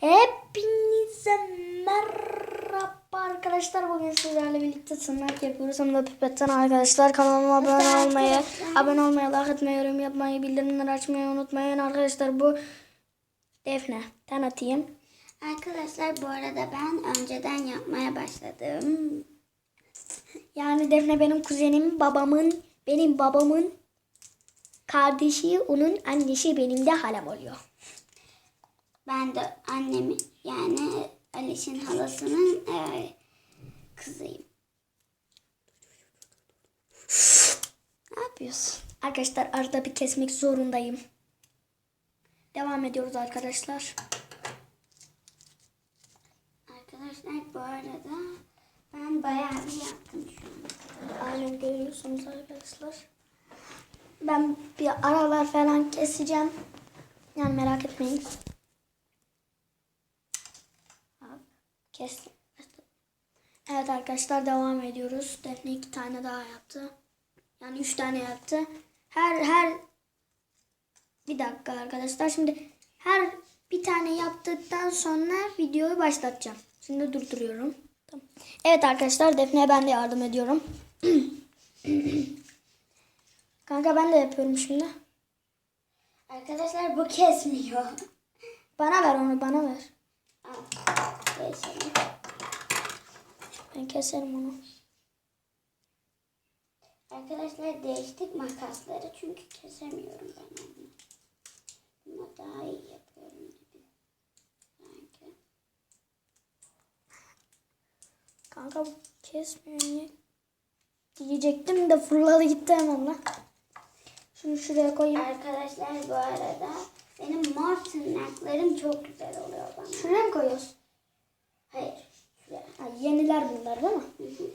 Hepinize merhaba arkadaşlar. Bugün sizlerle birlikte sınav yapıyoruz. Hem de pipetten arkadaşlar. Kanalıma abone olmayı, abone olmayı, like etmeyi, yorum yapmayı, bildirimleri açmayı unutmayın arkadaşlar. Bu Defne. Tanıtayım. Arkadaşlar bu arada ben önceden yapmaya başladım. Yani Defne benim kuzenim, babamın, benim babamın kardeşi, onun annesi benim de halam oluyor. Ben de annemin yani Aliş'in halasının e, kızıyım. Ne yapıyorsun? Arkadaşlar arada bir kesmek zorundayım. Devam ediyoruz arkadaşlar. Arkadaşlar bu arada ben bayağı bir yaptım şu an. Aynen görüyorsunuz arkadaşlar. Ben bir aralar falan keseceğim. Yani merak etmeyin. Kestim. Evet arkadaşlar devam ediyoruz. Defne iki tane daha yaptı. Yani üç tane yaptı. Her her bir dakika arkadaşlar. Şimdi her bir tane yaptıktan sonra videoyu başlatacağım. Şimdi durduruyorum. Tamam. Evet arkadaşlar Defne'ye ben de yardım ediyorum. Kanka ben de yapıyorum şimdi. Arkadaşlar bu kesmiyor. Bana ver onu bana ver. Al, Ben keserim onu. Arkadaşlar değiştik makasları çünkü kesemiyorum ben onu. Ama daha iyi yapıyorum gibi. Sanki. Kanka bu kesmiyor niye? Diyecektim de fırladı gitti hemen lan. Şunu şuraya koyayım. Arkadaşlar bu arada benim mor tırnaklarım çok güzel oluyor bana. Şuraya mı koyuyoruz? Hayır. Ha, yeniler bunlar değil mi? Hı hı.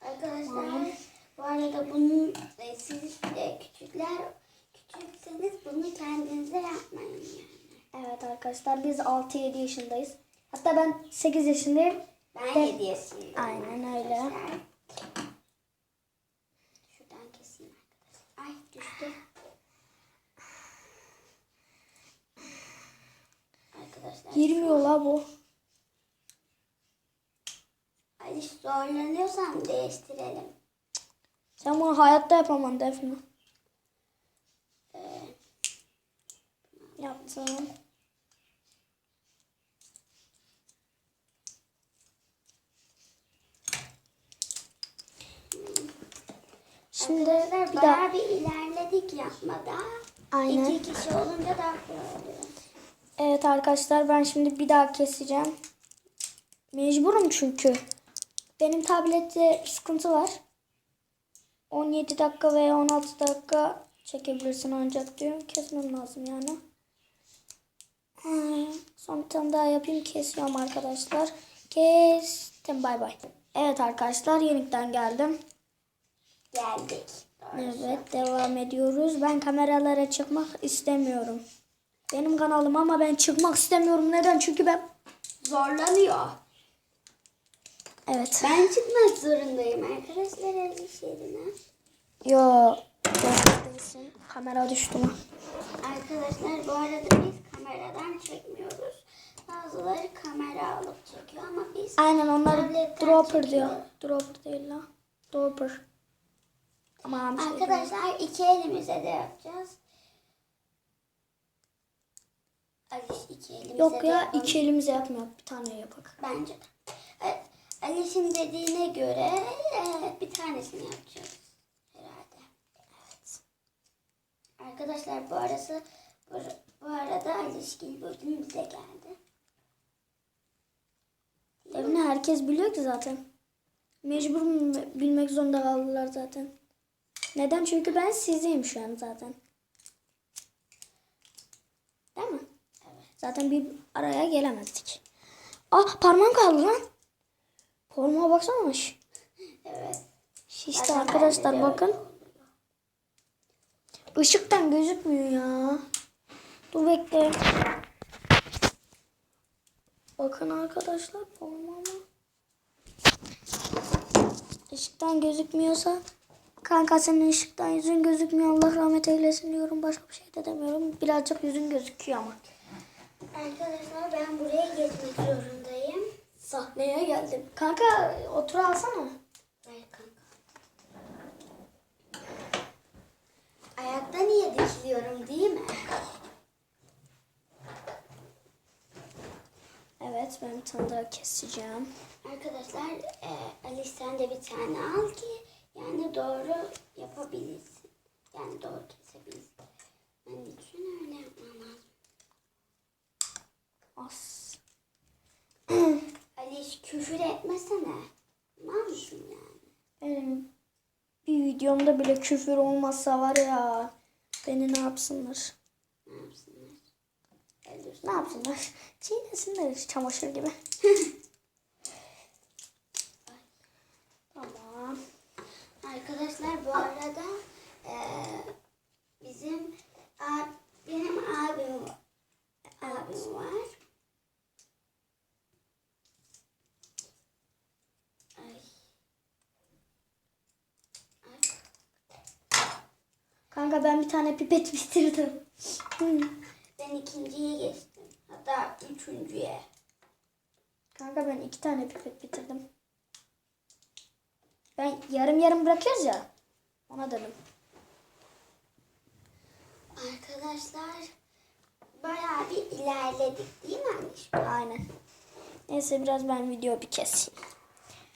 Arkadaşlar bu arada bunu e, siz e, küçükler küçükseniz bunu kendinize yapmayın yani. Evet arkadaşlar biz 6-7 yaşındayız. Hatta ben 8 yaşındayım. Ben Ben- 7 yaşındayım. Aynen öyle. arkadaşlar. Şuradan keseyim arkadaşlar. Ay düştü. Arkadaşlar Girmiyor la bu. Ay zorlanıyorsam değiştirelim. Sen bunu hayatta yapamam Defne. Ee, Yaptım. Şimdi bir daha. bir ilerledik yapmada. Aynen. İki kişi olunca daha kolay oluyor. Evet arkadaşlar ben şimdi bir daha keseceğim. Mecburum çünkü. Benim tablette sıkıntı var. 17 dakika veya 16 dakika çekebilirsin ancak diyorum. Kesmem lazım yani. Hmm, Son bir tane daha yapayım. Kesiyorum arkadaşlar. Kestim. Bay bay. Evet arkadaşlar yeniden geldim. Geldik. Evet devam ediyoruz. Ben kameralara çıkmak istemiyorum. Benim kanalım ama ben çıkmak istemiyorum. Neden? Çünkü ben Zorlanıyor. Evet. Ben çıkmak zorundayım arkadaşlar el iş yerine. Yo. değilsin. Kamera düştü mü? Arkadaşlar bu arada biz kameradan çekmiyoruz. Bazıları kamera alıp çekiyor ama biz Aynen onlar tabletten dropper çekiyor. diyor. Dropper değil la. Dropper. Ama bir şey. Arkadaşlar iki elimize de yapacağız. Aliş iki elimize Yok de ya yapalım. iki elimize yapmıyor. Bir tane yapak. Bence de. Evet, Aliş'in dediğine göre bir tanesini yapacağız herhalde. Evet. Arkadaşlar bu arası bu, bu arada Aliş bugün bize geldi. Evini herkes biliyor ki zaten. Mecbur bilme- bilmek zorunda kaldılar zaten. Neden? Çünkü ben sizeyim şu an zaten. Değil mi? Evet. Zaten bir araya gelemezdik. Ah parmağım kaldı lan. Parmağa baksana. Evet. Zaten arkadaşlar bakın. Işıktan gözükmüyor ya. Dur bekle. Bakın arkadaşlar parmağıma. Işıktan gözükmüyorsa kanka senin ışıktan yüzün gözükmüyor. Allah rahmet eylesin diyorum. Başka bir şey de demiyorum. Birazcık yüzün gözüküyor ama. Arkadaşlar Neye geldim? Kanka otur alsana. Ver kanka. Ayakta niye dikiliyorum değil mi? Evet ben daha keseceğim. Arkadaşlar e, Ali sen de bir tane al ki yani doğru yapabilirsin. Yani doğru kesebilirsin. Ben için öyle yapmam lazım. As. Ali hiç küfür etmesene. Ne mısın yani? Benim bir videomda bile küfür olmazsa var ya. Beni ne yapsınlar? Ne yapsınlar? Öldürsün. Ne yapsınlar? Çiğnesinler çamaşır gibi. tamam. Arkadaşlar bu arada e, bizim a- benim abim abim var. Ay. Ay. Kanka ben bir tane pipet bitirdim. Ben ikinciye geçtim. Hatta üçüncüye. Kanka ben iki tane pipet bitirdim. Ben yarım yarım bırakıyoruz ya. Ona dedim. Arkadaşlar bayağı bir ilerledik değil mi anne? Aynen. Neyse biraz ben video bir keseyim.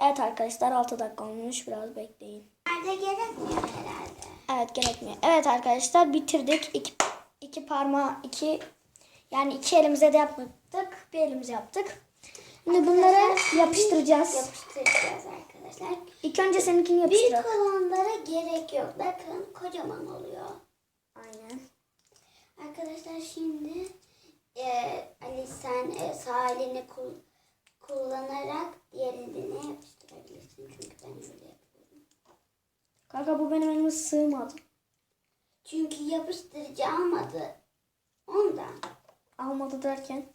Evet arkadaşlar 6 dakika olmuş. Biraz bekleyin. Nerede gerekmiyor herhalde. Evet gerekmiyor. Evet arkadaşlar bitirdik. İki, iki parmağı iki yani iki elimize de yapmadık. Bir elimize yaptık. Şimdi bunları yapıştıracağız. Yapıştıracağız arkadaşlar. İlk önce seninkini Büyük yapıştır. olanlara gerek yok. Bakın kocaman oluyor. Aynen. Arkadaşlar şimdi e, Ali sen e, sağ elini kul- kullanarak diğer eline yapıştırabilirsin. Çünkü ben. Kanka bu benim elime sığmadı. Çünkü yapıştırıcı almadı. Ondan. Almadı derken.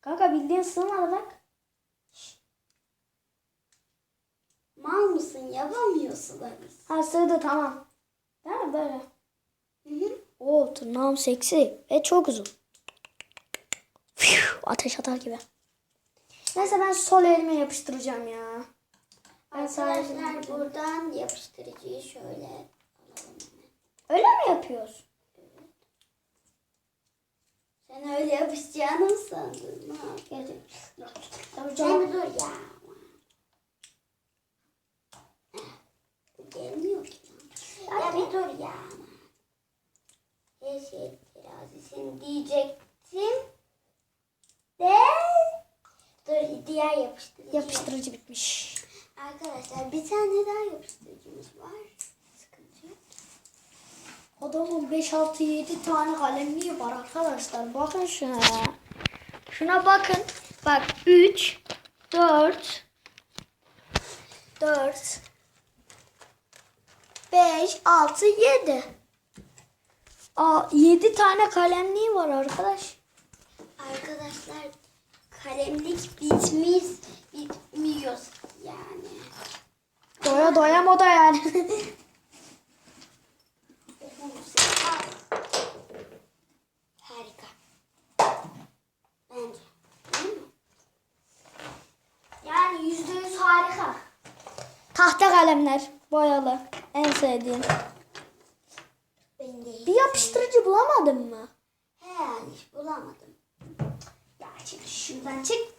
Kanka bildiğin sığmadı bak. Mal mısın? Yapamıyorsun. Ha sığdı tamam. Değil mi böyle? Hı hı. Oo tırnağım seksi ve çok uzun. Ateş atar gibi. Neyse ben sol elime yapıştıracağım ya. Arkadaşlar buradan yapıştırıcıyı şöyle alalım. Öyle mi yapıyoruz? Sen öyle yapışacağını mı sandın? Ne yapıyorsun? Tabii canım. dur ya. Gelmiyor ki. Ya bir dur ya. Her şey terazisini diyecektim. De. Dur diğer yapıştırıcı. Yapıştırıcı bitmiş. Arkadaşlar bir tane daha yapıştırıcımız var. Sıkıntı yok. Adamın 5, 6, 7 tane kalemliği var arkadaşlar. Bakın şuna. Şuna bakın. Bak 3, 4, 4, 5, 6, 7. Aa, 7 tane kalemliği var arkadaş. Arkadaşlar kalemlik bitmiş bitmiyor yani. Doya doya moda yani. Harika. Bence. Yani yüzde yüz harika. Tahta kalemler boyalı. En sevdiğim. Ben de Bir yapıştırıcı bulamadın mı? He hiç bulamadım. Ya çık şuradan çık.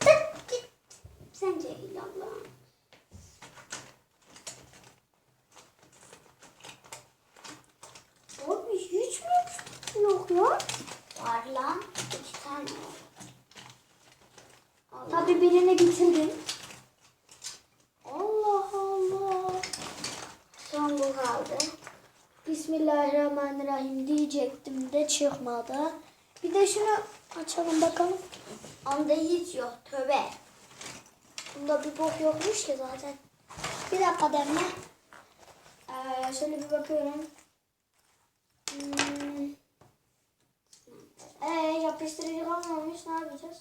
Git. Sence. Abi hiç mi yapıştırıcı yok ya? Var lan. İki tane. Allah. Tabii birini bitirdim. Allah Allah. Son bu kaldı. Bismillahirrahmanirrahim diyecektim de çıkmadı. Bir de şunu açalım bakalım. Onda hiç yok. Tövbe. Bunda bir bok yokmuş ki zaten. Bir dakika Demle. Ee, şöyle bir bakıyorum. Hmm. Ee, yapıştırıcı kalmamış. Ne yapacağız?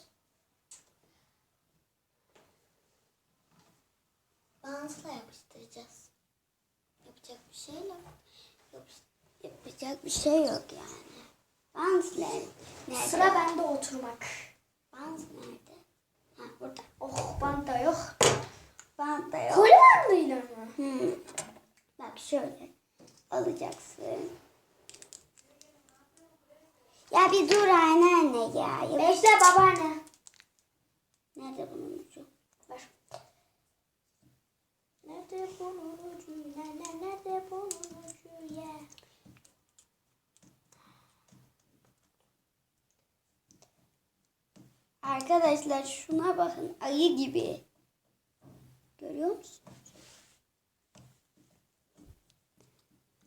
Bantla yapıştıracağız. Yapacak bir şey yok. Yapış- yapacak bir şey yok yani. Bant nerede? Sıra bende oturmak. Bant nerede? Ha burada. Oh bana da yok. Koli bandıyla mı? Hmm. Bak şöyle alacaksın. Ya bir dur anneanne ya. ya. Bekle babaanne. Nerede bunun ucu? Ver. Nerede bunun ucu? Nerede, nerede bunun ucu? Yeah. Arkadaşlar şuna bakın ayı gibi. Görüyor musun?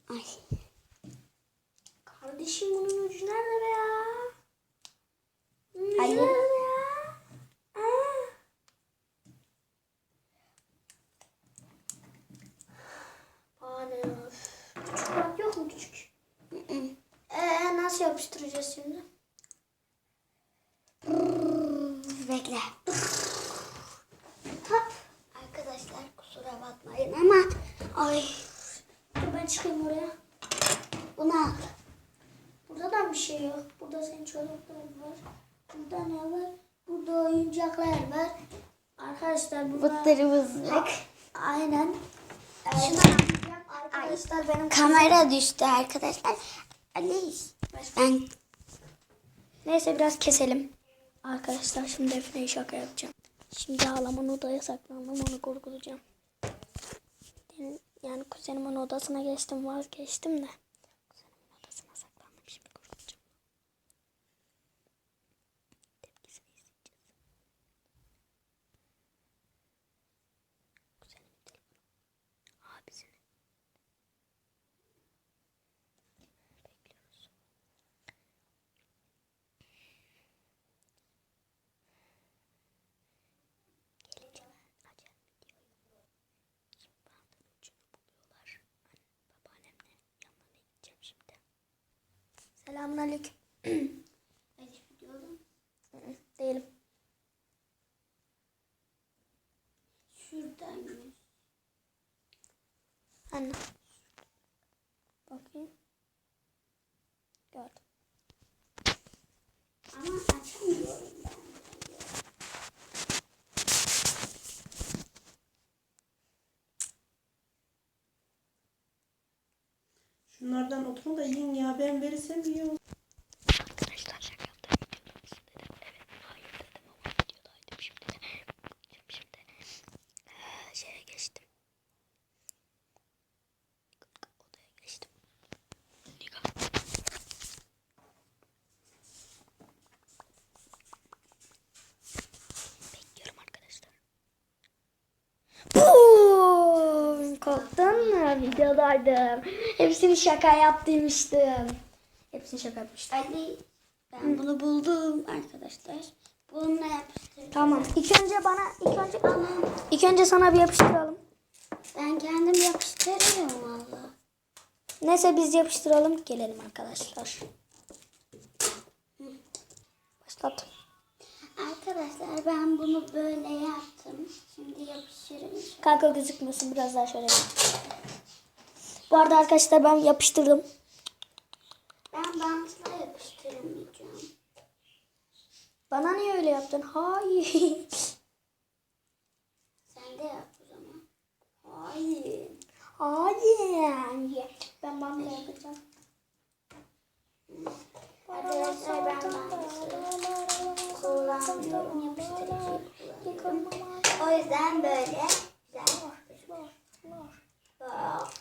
Ay. Kardeşim bunun ucu nerede be ya? Bunun ucu Hayır. nerede ya? Aa. Öf. Küçük bak yok mu küçük? Ee, nasıl yapıştıracağız şimdi? Bekle. Hop. Arkadaşlar kusura bakmayın ama ay Dur ben çıkayım oraya. bunu al. Burada da bir şey yok. Burada senin çocukların var. Burada ne var? Burada oyuncaklar var. Arkadaşlar bunlar... Bıttırımızlık. Aynen. Evet. Şuna- Arkadaşlar benim Kamera düştü arkadaşlar. Ali. Ben Neyse biraz keselim. Arkadaşlar şimdi Defne'ye şaka yapacağım. Şimdi halamın odaya saklandım onu korkutacağım. Yani, yani kuzenimin odasına geçtim vazgeçtim de. Kuzenimin odasına saklandım şimdi korkutacağım. Tepkisini izleyeceğiz. Kuzenimin telefonu. Abisinin. Bekliyoruz. Gelince açalım videoyu. Şimdi bandın ucunu buluyorlar. Ben babaannemle yanlarına gideceğim şimdi. Selamun Şunlardan oturun da yiyin ya. Ben verirsem yiyorum. Arkadaşlar şaka yaptım. Videoda mısın. Evet. Hayır dedim ama videodaydım şimdi. Şimdi, şimdi eee, şeye geçtim. Odaya geçtim. Nikah. Bekliyorum arkadaşlar. Boom! Korktun mu? Videodaydım. Hepsini şaka yaptıymıştım. Hepsini şaka yapmıştım. Ali ben bunu buldum arkadaşlar. Bununla yapıştırdım. Tamam. İlk önce bana, ilk önce ilk önce sana bir yapıştıralım. Ben kendim yapıştırıyorum valla. Neyse biz yapıştıralım. Gelelim arkadaşlar. Başlat. Arkadaşlar ben bunu böyle yaptım. Şimdi yapıştırayım. Kanka gözükmüyorsun. Biraz daha şöyle. Bu arada arkadaşlar ben yapıştırdım. Ben bantla yapıştıramayacağım. Bana niye öyle yaptın? Hayır. Sen de yap o zaman. Hayır. Hayır. Ben bana yapacağım. Arkadaşlar ben bantla kullanmıyorum. Yapıştırıcıyı kullanıyorum. O yüzden böyle güzel. Bak.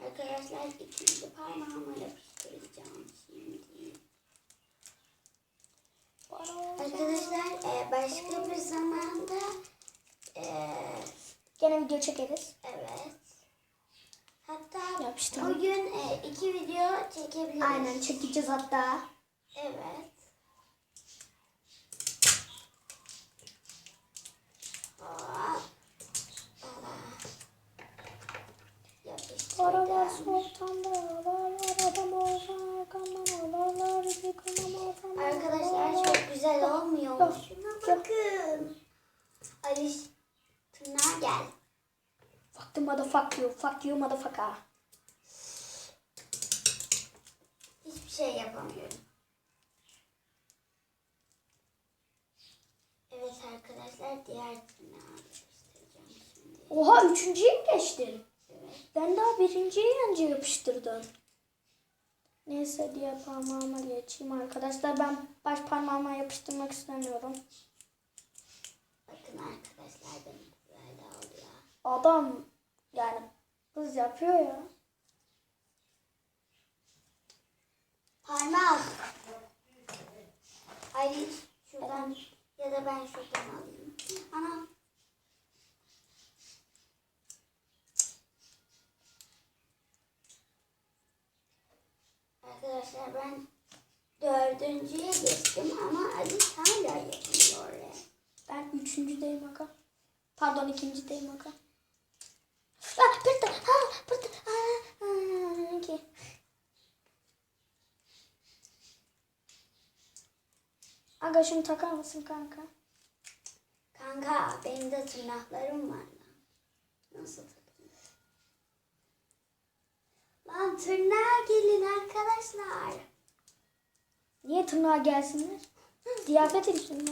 Arkadaşlar ikinci parmağıma yapıştıracağım şimdi. Arkadaşlar e, başka bir zamanda e, Gene video çekeriz. evet. Hatta Yapıştırın. bugün e, iki video çekebiliriz. Aynen çekeceğiz hatta. Evet. Hop. Aralar Yapıştırdım. sultanda ağlarlar adam olsa arkamdan ağlarlar yıkamam arkamdan Arkadaşlar ağlarlar. çok güzel olmuyor mu? Yok, Şuna yok. bakın. Aliş tırnağa gel. Fuck the motherfuck you. Fuck you motherfucker. Hiçbir şey yapamıyorum. Evet arkadaşlar diğer tırnağı yapıştıracağım şimdi. Oha üçüncüye mi geçtin? Evet. Ben daha birinciye önce yapıştırdım. Neyse diğer parmağıma geçeyim arkadaşlar. Ben baş parmağıma yapıştırmak istemiyorum. Arkadaşlar benim böyle. Adam yani kız yapıyor ya. Parmak. Ay şuradan ya da ben şuradan alayım. Ana. Arkadaşlar ben dördüncüye geçtim ama Ali hala yapmıyor. ya. Ben üçüncüdeyim aga. Pardon ikincideyim aga. Ah burada. Ah burada. Ah, okay. Aga şunu takar mısın kanka? Kanka benim de tırnaklarım var. Nasıl takayım? Lan tırnağa gelin arkadaşlar. Niye tırnağa gelsinler? Ziyafet için mi?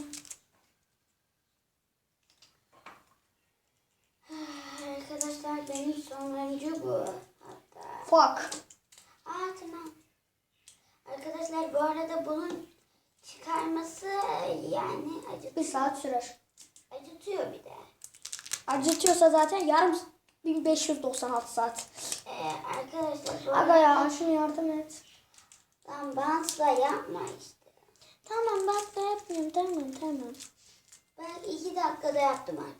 Arkadaşlar benim sonuncu bu. Hatta. Fuck. Aa tırnağım. Arkadaşlar bu arada bunun çıkarması yani acıt, Bir saat sürer. acıtıyor bir de. Acıtıyorsa zaten yarım 1596 saat. Ee, arkadaşlar Aga ya şunu yardım et. Lan bantla yapma işte. Tamam bak da yapmayayım tamam tamam. Ben iki dakikada yaptım arkadaşlar.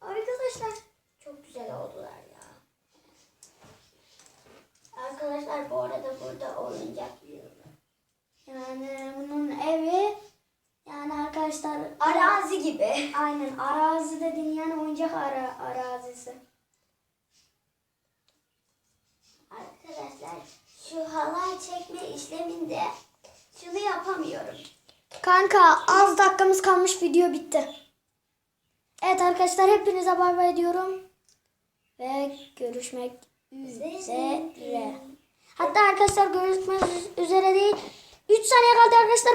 Bakın. Arkadaşlar çok güzel oldular ya. Arkadaşlar bu arada burada oyuncak. Yani bunun evi yani arkadaşlar Arazi gibi. aynen arazi dediğin yani oyuncak ara, arazisi. Arkadaşlar şu halay çekme işleminde şunu yapamıyorum. Kanka az dakikamız kalmış video bitti. Evet arkadaşlar hepinize bay bay diyorum. Ve görüşmek üzere. Hatta arkadaşlar görüşmek üzere değil. 3 saniye kaldı arkadaşlar.